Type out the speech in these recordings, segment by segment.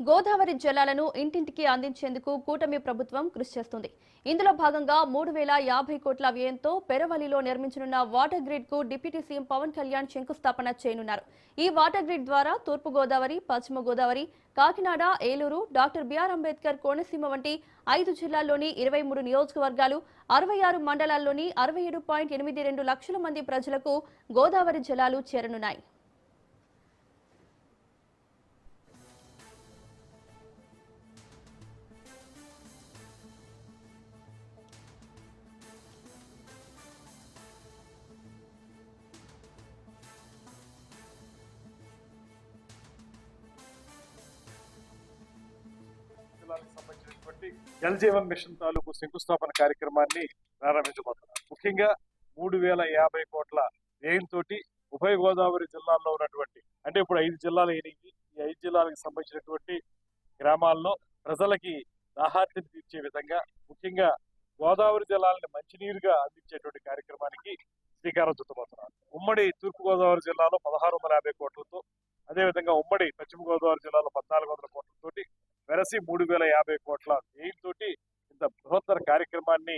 గోదావరి జలాలను ఇంటింటికి అందించేందుకు కూటమి ప్రభుత్వం కృషి చేస్తుంది. ఇందులో భాగంగా మూడు వేల యాభై కోట్ల వ్యయంతో పెరవలిలో నిర్మించనున్న వాటర్ గ్రిడ్కు డిప్యూటీ సీఎం పవన్ కళ్యాణ్ శంకుస్థాపన చేయనున్నారు. ఈ వాటర్ గ్రిడ్ ద్వారా తూర్పు గోదావరి పశ్చిమ Godavari Kakinada Eluru doctor B R Ambedkar Konaseema వంటి ఐదు జిల్లాల్లోని ఇరవై మూడు నియోజకవర్గాలు అరవై ఆరు మండలాల్లోని అరవై ఏడు పాయింట్ ఎనిమిది రెండు లక్షల మంది ప్రజలకు గోదావరి జలాలు చేరనున్నాయి. జిల్లాలకు సంబంధించినటువంటి జల్ జీవన్ మిషన్ తాలూకు శంకుస్థాపన కార్యక్రమాన్ని ప్రారంభించబోతున్నారు ముఖ్యంగా మూడు వేల యాభై కోట్ల వ్యయంతో ఉభయ గోదావరి జిల్లాల్లో ఉన్నటువంటి అంటే ఇప్పుడు ఐదు జిల్లాలు ఎనిమిది ఈ ఐదు జిల్లాలకు సంబంధించినటువంటి గ్రామాల్లో ప్రజలకి దాహార్తిని తీర్చే విధంగా ముఖ్యంగా గోదావరి జిల్లాలని మంచినీరుగా అందించేటువంటి కార్యక్రమానికి శ్రీకారం చుట్టబోతున్నారు ఉమ్మడి తూర్పు గోదావరి జిల్లాలో పదహారు వందల యాభై కోట్లతో అదేవిధంగా ఉమ్మడి పశ్చిమ గోదావరి జిల్లాలో పద్నాలుగు వందల కోట్లతోటి వెరసి మూడు వేల యాభై కోట్ల వ్యయంతో ఇంత బృహత్తర కార్యక్రమాన్ని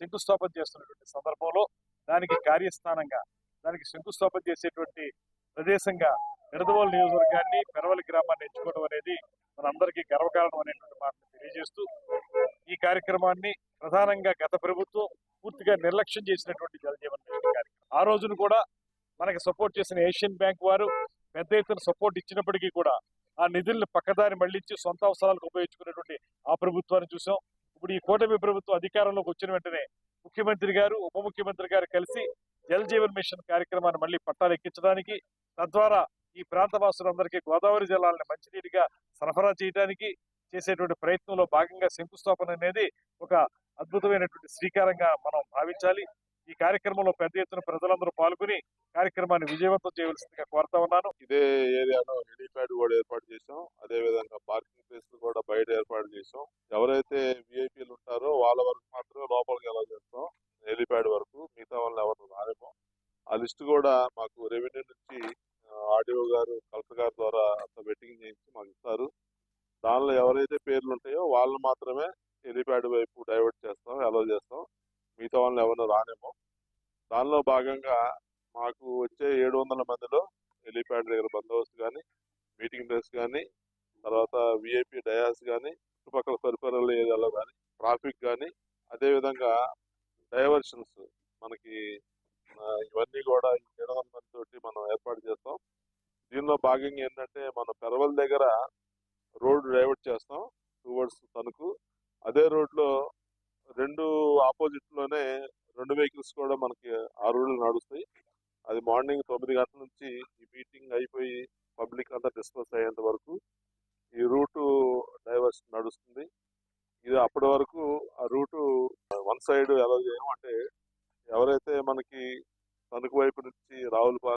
శంకుస్థాపన చేస్తున్నటువంటి సందర్భంలో దానికి కార్యస్థానంగా దానికి శంకుస్థాపన చేసేటువంటి ప్రదేశంగా నిడదవోలు నియోజకవర్గాన్ని పెరవలి గ్రామాన్ని ఎంచుకోవడం అనేది మనందరికీ గర్వకారణం అనేటువంటి మాటను తెలియజేస్తూ ఈ కార్యక్రమాన్ని ప్రధానంగా గత ప్రభుత్వం పూర్తిగా నిర్లక్ష్యం చేసినటువంటి జలజీవన్ మిషన్ కార్యక్రమం. ఆ రోజున కూడా మనకి సపోర్ట్ చేసిన ఏషియన్ బ్యాంక్ వారు పెద్ద ఎత్తున సపోర్ట్ ఇచ్చినప్పటికీ కూడా ఆ నిధుల్ని పక్కదారి మళ్ళించి సొంత అవసరాలకు ఉపయోగించుకునేటువంటి ఆ ప్రభుత్వాన్ని చూసాం. ఇప్పుడు ఈ కూటమి ప్రభుత్వం అధికారంలోకి వచ్చిన వెంటనే ముఖ్యమంత్రి గారు ఉప ముఖ్యమంత్రి గారు కలిసి జల్ జీవన్ మిషన్ కార్యక్రమాన్ని మళ్ళీ పట్టాలు ఎక్కించడానికి తద్వారా ఈ ప్రాంత వాసులందరికీ గోదావరి జలాలను మంచినీటిగా సరఫరా చేయడానికి చేసేటువంటి ప్రయత్నంలో భాగంగా శంకుస్థాపన అనేది ఒక అద్భుతమైనటువంటి శ్రీకారంగా మనం భావించాలి. ఈ కార్యక్రమంలో పెద్ద ఎత్తున ప్రజలందరూ పాల్గొని కార్యక్రమాన్ని విజయవంతం చేయవలసిందిగా కోరుతా ఉన్నాను. ఇదే ఏరియాలో హెలీప్యాడ్ కూడా ఏర్పాటు చేసాం అదే విధంగా పార్కింగ్ ప్లేస్ కూడా బయట ఏర్పాటు చేసాం ఎవరైతే విఐపీలు ఉంటారో వాళ్ళ వరకు మాత్రమే లోపలికి ఎలా చేస్తాం? హెలీప్యాడ్ వరకు. మిగతా వాళ్ళని ఎవరు రాలేమో. ఆ లిస్ట్ కూడా మాకు రెవెన్యూ నుంచి ఆర్డీఓ గారు కలెక్టర్ గారి ద్వారా అంత వెట్టింగ్ చేయించి మాకు ఇస్తారు. దానిలో ఎవరైతే పేర్లు ఉంటాయో వాళ్ళు మాత్రమే హెలీప్యాడ్ వైపు డైవర్ట్ చేస్తాం అలో చేస్తాం. మిగతా వాళ్ళని ఎవరు రానేమో దానిలో భాగంగా మాకు వచ్చే ఏడు వందల మందిలో హెలిప్యాడ్ దగ్గర బందోబస్తు కానీ మీటింగ్ ప్లేస్ కానీ తర్వాత విఐపి డయాస్ కానీ చుట్టుపక్కల పరిసరాల ఏరియాలో కానీ ట్రాఫిక్ కానీ అదేవిధంగా డైవర్షన్స్ మనకి ఇవన్నీ కూడా ఏడు వందల మందితోటి మనం ఏర్పాటు చేస్తాం. దీనిలో భాగంగా ఏంటంటే మనం పెరవల్ దగ్గర రోడ్డు డైవర్ట్ చేస్తాం టువర్డ్స్ తణుకు. అదే రోడ్లో రెండు ఆపోజిట్లోనే రెండు వెహికల్స్ కూడా మనకి ఆ రోడ్లు నడుస్తాయి. అది మార్నింగ్ తొమ్మిది గంటల నుంచి ఈ మీటింగ్ అయిపోయి పబ్లిక్ అంతా డిస్కస్ అయ్యేంత వరకు ఈ రూటు డైవర్స్ నడుస్తుంది. ఇది అప్పటి వరకు ఆ రూటు వన్ సైడ్ ఎలా చేయము. అంటే ఎవరైతే మనకి తణుకు వైపు నుంచి రావులపాలెం